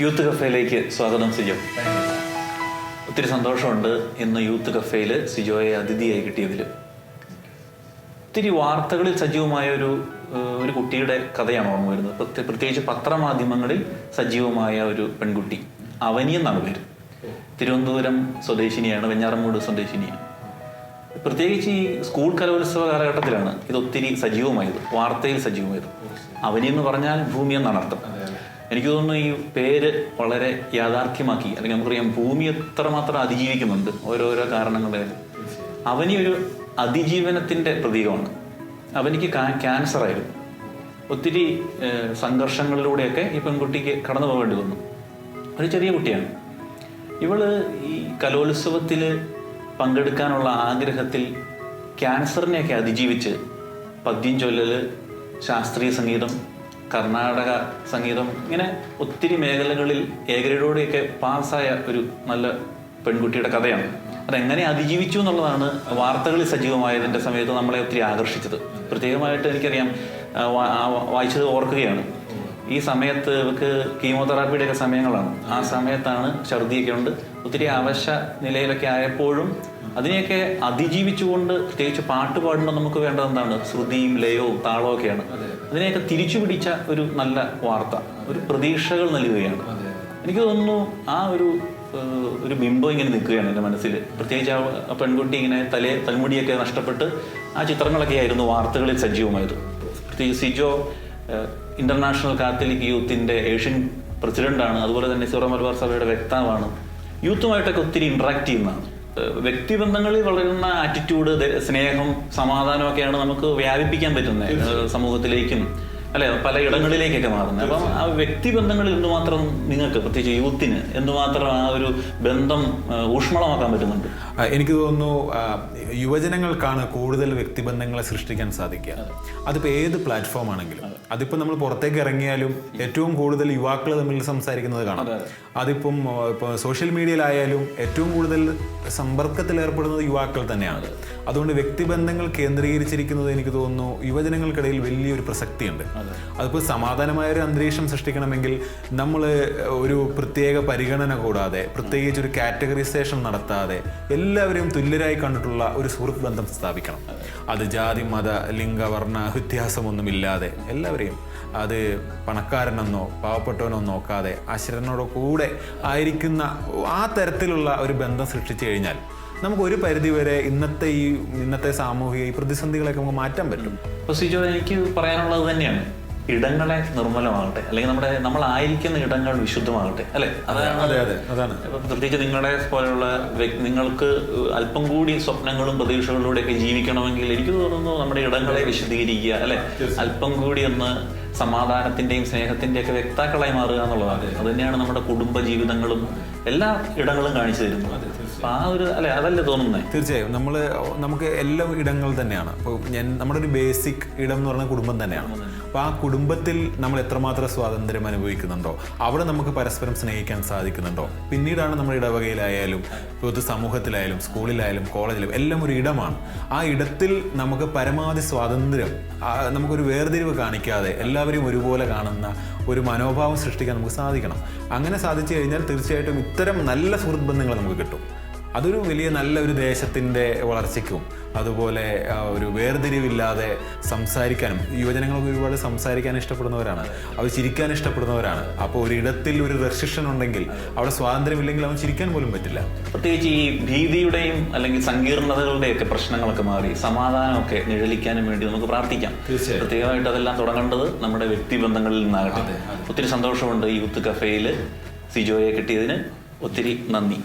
Youth കഫേയിലേക്ക് സ്വാഗതം സിജോ. ഒത്തിരി സന്തോഷമുണ്ട് ഇന്ന് യൂത്ത് കഫേയിൽ സിജോയെ അതിഥിയായി കിട്ടിയതിൽ ഒത്തിരി വാർത്തകളിൽ സജീവമായ ഒരു ഒരു കുട്ടിയുടെ കഥയാണ് ഓർമ്മ വരുന്നത്. പ്രത്യേക- പ്രത്യേകിച്ച് പത്രമാധ്യമങ്ങളിൽ സജീവമായ ഒരു പെൺകുട്ടി. അവനി എന്നാണ് പേര്. തിരുവനന്തപുരം സ്വദേശിനിയാണ് വെഞ്ഞാറമൂട് സ്വദേശിനിയാണ്. പ്രത്യേകിച്ച് ഈ സ്കൂൾ കലോത്സവ കാലഘട്ടത്തിലാണ് ഇത് ഒത്തിരി സജീവമായത് വാർത്തയിൽ സജീവമായത്. അവനി എന്ന് പറഞ്ഞാൽ ഭൂമി എന്നാണ് അർത്ഥം. എനിക്ക് തോന്നുന്നു ഈ പേര് വളരെ യാഥാർത്ഥ്യമാക്കി. അല്ലെങ്കിൽ നമുക്കറിയാം ഭൂമി എത്രമാത്രം അതിജീവിക്കുന്നുണ്ട് ഓരോരോ കാരണങ്ങളെ. അവനി ഒരു അതിജീവനത്തിന്റെ പ്രതീകമാണ്. അവനിക്ക് ക്യാൻസർ ആയിരുന്നു ഒത്തിരി സംഘർഷങ്ങളിലൂടെയൊക്കെ ഈ പെൺകുട്ടിക്ക് കടന്നു പോകേണ്ടി വന്നു. ഒരു ചെറിയ കുട്ടിയാണ്. ഇവൾ ഈ കലോത്സവത്തിൽ പങ്കെടുക്കാനുള്ള ആഗ്രഹത്തിൽ ക്യാൻസറിനെയൊക്കെ അതിജീവിച്ച് പദ്യം ചൊല്ലല് ശാസ്ത്രീയ സംഗീതം കർണാടക സംഗീതം ഇങ്ങനെ ഒത്തിരി മേഖലകളിൽ ഏകരയോടെയൊക്കെ പാസ്സായ ഒരു നല്ല പെൺകുട്ടിയുടെ കഥയാണ്. അതെങ്ങനെ അതിജീവിച്ചു എന്നുള്ളതാണ് വാർത്തകളിൽ സജീവമായതിന്റെ സമയത്ത് നമ്മളെ ഒത്തിരി ആകർഷിച്ചത്. പ്രത്യേകമായിട്ട് എനിക്കറിയാം വായിച്ചത് ഓർക്കുകയാണ്. ഈ സമയത്ത് ഇവർക്ക് കീമോതെറാപ്പിയുടെയൊക്കെ സമയങ്ങളാണ്. ആ സമയത്താണ് ഛർദിയൊക്കെ ഉണ്ട്. ഒത്തിരി അവശ നിലയിലൊക്കെ ആയപ്പോഴും അതിനെയൊക്കെ അതിജീവിച്ചുകൊണ്ട് പ്രത്യേകിച്ച് പാട്ട് പാടുമ്പോൾ നമുക്ക് വേണ്ടത് എന്താണ്? ശ്രുതിയും ലയവും താളവും ഒക്കെയാണ് അതിനെയൊക്കെ തിരിച്ചു പിടിച്ച ഒരു നല്ല വാർത്ത ഒരു പ്രതീക്ഷകൾ നൽകുകയാണ്. എനിക്ക് തോന്നുന്നു ആ ഒരു ഒരു ബിംബം ഇങ്ങനെ നിൽക്കുകയാണ് എന്റെ മനസ്സിൽ. പ്രത്യേകിച്ച് ആ പെൺകുട്ടി ഇങ്ങനെ തലേ തലമുടിയൊക്കെ നഷ്ടപ്പെട്ട് ആ ചിത്രങ്ങളൊക്കെ ആയിരുന്നു വാർത്തകളിൽ സജീവമായത്. പ്രത്യേകിച്ച് സിജോ ഇന്റർനാഷണൽ കാത്തലിക് യൂത്തിന്റെ ഏഷ്യൻ പ്രസിഡന്റാണ്. അതുപോലെ തന്നെ സിറോ മലബാർ സഭയുടെ വ്യക്താവാണ്. യൂത്തുമായിട്ടൊക്കെ ഒത്തിരി ഇന്ററാക്ട് ചെയ്യുന്നതാണ്. വ്യക്തിബന്ധങ്ങളിൽ വളരുന്ന ആറ്റിറ്റ്യൂഡ് സ്നേഹം സമാധാനം ഒക്കെയാണ് നമുക്ക് വ്യാപിപ്പിക്കാൻ പറ്റുന്നത് സമൂഹത്തിലേക്കും അല്ലെ പല ഇടങ്ങളിലേക്കൊക്കെ മാറുന്നത്. അപ്പം ആ വ്യക്തിബന്ധങ്ങളിൽ എന്തുമാത്രം നിങ്ങൾക്ക് പ്രത്യേകിച്ച് യൂത്തിന് എന്തുമാത്രം ആ ഒരു ബന്ധം ഊഷ്മളമാക്കാൻ പറ്റുന്നുണ്ട്? എനിക്ക് തോന്നുന്നു യുവജനങ്ങൾക്കാണ് കൂടുതൽ വ്യക്തിബന്ധങ്ങളെ സൃഷ്ടിക്കാൻ സാധിക്കുക. അതിപ്പോൾ ഏത് പ്ലാറ്റ്ഫോം ആണെങ്കിലും. അതിപ്പോൾ നമ്മൾ പുറത്തേക്ക് ഇറങ്ങിയാലും ഏറ്റവും കൂടുതൽ യുവാക്കൾ തമ്മിൽ സംസാരിക്കുന്നത് കാണാം. അതിപ്പം ഇപ്പോൾ സോഷ്യൽ മീഡിയയിലായാലും ഏറ്റവും കൂടുതൽ സമ്പർക്കത്തിൽ ഏർപ്പെടുന്നത് യുവാക്കൾ തന്നെയാണ്. അതുകൊണ്ട് വ്യക്തിബന്ധങ്ങൾ കേന്ദ്രീകരിച്ചിരിക്കുന്നത് എനിക്ക് തോന്നുന്നു യുവജനങ്ങൾക്കിടയിൽ വലിയൊരു പ്രസക്തിയുണ്ട്. അതിപ്പോൾ സമാധാനമായ ഒരു അന്തരീക്ഷം സൃഷ്ടിക്കണമെങ്കിൽ നമ്മൾ ഒരു പ്രത്യേക പരിഗണന കൂടാതെ പ്രത്യേകിച്ച് ഒരു കാറ്റഗറൈസേഷൻ നടത്താതെ എല്ലാവരെയും തുല്യരായി കണ്ടിട്ടുള്ള ഒരു സുഹൃത്ത് ബന്ധം സ്ഥാപിക്കണം. അത് ജാതി മത ലിംഗ വർണ വ്യത്യാസമൊന്നുമില്ലാതെ എല്ലാവരെയും അത് പണക്കാരനെന്നോ പാവപ്പെട്ടവനോ നോക്കാതെ അശ്വരനോടോ കൂടെ ആയിരിക്കുന്ന ആ തരത്തിലുള്ള ഒരു ബന്ധം സൃഷ്ടിച്ചു കഴിഞ്ഞാൽ നമുക്ക് ഒരു പരിധിവരെ ഇന്നത്തെ ഈ ഇന്നത്തെ സാമൂഹിക ഈ പ്രതിസന്ധികളൊക്കെ നമുക്ക് മാറ്റാൻ പറ്റും. എനിക്ക് പറയാനുള്ളത് തന്നെയാണ്. ഇടങ്ങളെ നിർമ്മലമാകട്ടെ. അല്ലെങ്കിൽ നമ്മുടെ നമ്മളായിരിക്കുന്ന ഇടങ്ങൾ വിശുദ്ധമാകട്ടെ. അല്ലെ? അതാണ് അതെ അതെ അതാണ്. ഇപ്പൊ പ്രത്യേകിച്ച് നിങ്ങളെ പോലെയുള്ള നിങ്ങൾക്ക് അല്പം കൂടി സ്വപ്നങ്ങളും പ്രതീക്ഷകളിലൂടെയൊക്കെ ജീവിക്കണമെങ്കിൽ എനിക്ക് തോന്നുന്നു നമ്മുടെ ഇടങ്ങളെ വിശദീകരിക്കുക അല്ലെ? അല്പം കൂടി ഒന്ന് സമാധാനത്തിന്റെയും സ്നേഹത്തിന്റെയും ഒക്കെ വ്യക്താക്കളായി മാറുക എന്നുള്ളതാണ് അത് തന്നെയാണ് നമ്മുടെ കുടുംബ ജീവിതങ്ങളും എല്ലാ ഇടങ്ങളും കാണിച്ചു തരുന്നത് ആ ഒരു അല്ലെ? അതല്ലേ തോന്നുന്നത് തീർച്ചയായും. നമ്മൾ നമുക്ക് എല്ലാ ഇടങ്ങൾ തന്നെയാണ്. അപ്പോൾ ഞാൻ നമ്മുടെ ഒരു ബേസിക് ഇടം എന്ന് പറഞ്ഞ കുടുംബം തന്നെയാണ്. അപ്പോൾ ആ കുടുംബത്തിൽ നമ്മൾ എത്രമാത്രം സ്വാതന്ത്ര്യം അനുഭവിക്കുന്നുണ്ടോ? അവിടെ നമുക്ക് പരസ്പരം സ്നേഹിക്കാൻ സാധിക്കുന്നുണ്ടോ? പിന്നീടാണ് നമ്മുടെ ഇടവകയിലായാലും പൊതു സമൂഹത്തിലായാലും സ്കൂളിലായാലും കോളേജിലും എല്ലാം ഒരു ഇടമാണ്. ആ ഇടത്തിൽ നമുക്ക് പരമാവധി സ്വാതന്ത്ര്യം നമുക്കൊരു വേർതിരിവ് കാണിക്കാതെ എല്ലാവരെയും ഒരുപോലെ കാണുന്ന ഒരു മനോഭാവം സൃഷ്ടിക്കാൻ നമുക്ക് സാധിക്കണം. അങ്ങനെ സാധിച്ചു കഴിഞ്ഞാൽ തീർച്ചയായിട്ടും ഇത്തരം നല്ല സുഹൃത്ത് ബന്ധങ്ങൾ നമുക്ക് കിട്ടും. അതൊരു വലിയ നല്ലൊരു ദേശത്തിന്റെ വളർച്ചയ്ക്കും അതുപോലെ ഒരു വേർതിരിവില്ലാതെ സംസാരിക്കാനും യുവജനങ്ങൾക്ക് ഒരുപാട് സംസാരിക്കാൻ ഇഷ്ടപ്പെടുന്നവരാണ്. അവർ ചിരിക്കാൻ ഇഷ്ടപ്പെടുന്നവരാണ്. അപ്പോൾ ഒരു ഇടത്തിൽ ഒരു റെസ്ട്രിക്ഷൻ ഉണ്ടെങ്കിൽ അവിടെ സ്വാതന്ത്ര്യമില്ലെങ്കിൽ അവൻ ചിരിക്കാൻ പോലും പറ്റില്ല. പ്രത്യേകിച്ച് ഈ ഭീതിയുടെയും അല്ലെങ്കിൽ സങ്കീർണതകളുടെയൊക്കെ പ്രശ്നങ്ങളൊക്കെ മാറി സമാധാനമൊക്കെ നിഴലിക്കാനും വേണ്ടി നമുക്ക് പ്രാർത്ഥിക്കാം. തീർച്ചയായും. പ്രത്യേകമായിട്ട് അതെല്ലാം തുടങ്ങേണ്ടത് നമ്മുടെ വ്യക്തിബന്ധങ്ങളിൽ നിന്നാകട്ടെ. ഒത്തിരി സന്തോഷമുണ്ട് യൂത്ത് കഫേയിൽ സിജോയെ കിട്ടിയതിന് ഒത്തിരി നന്ദി.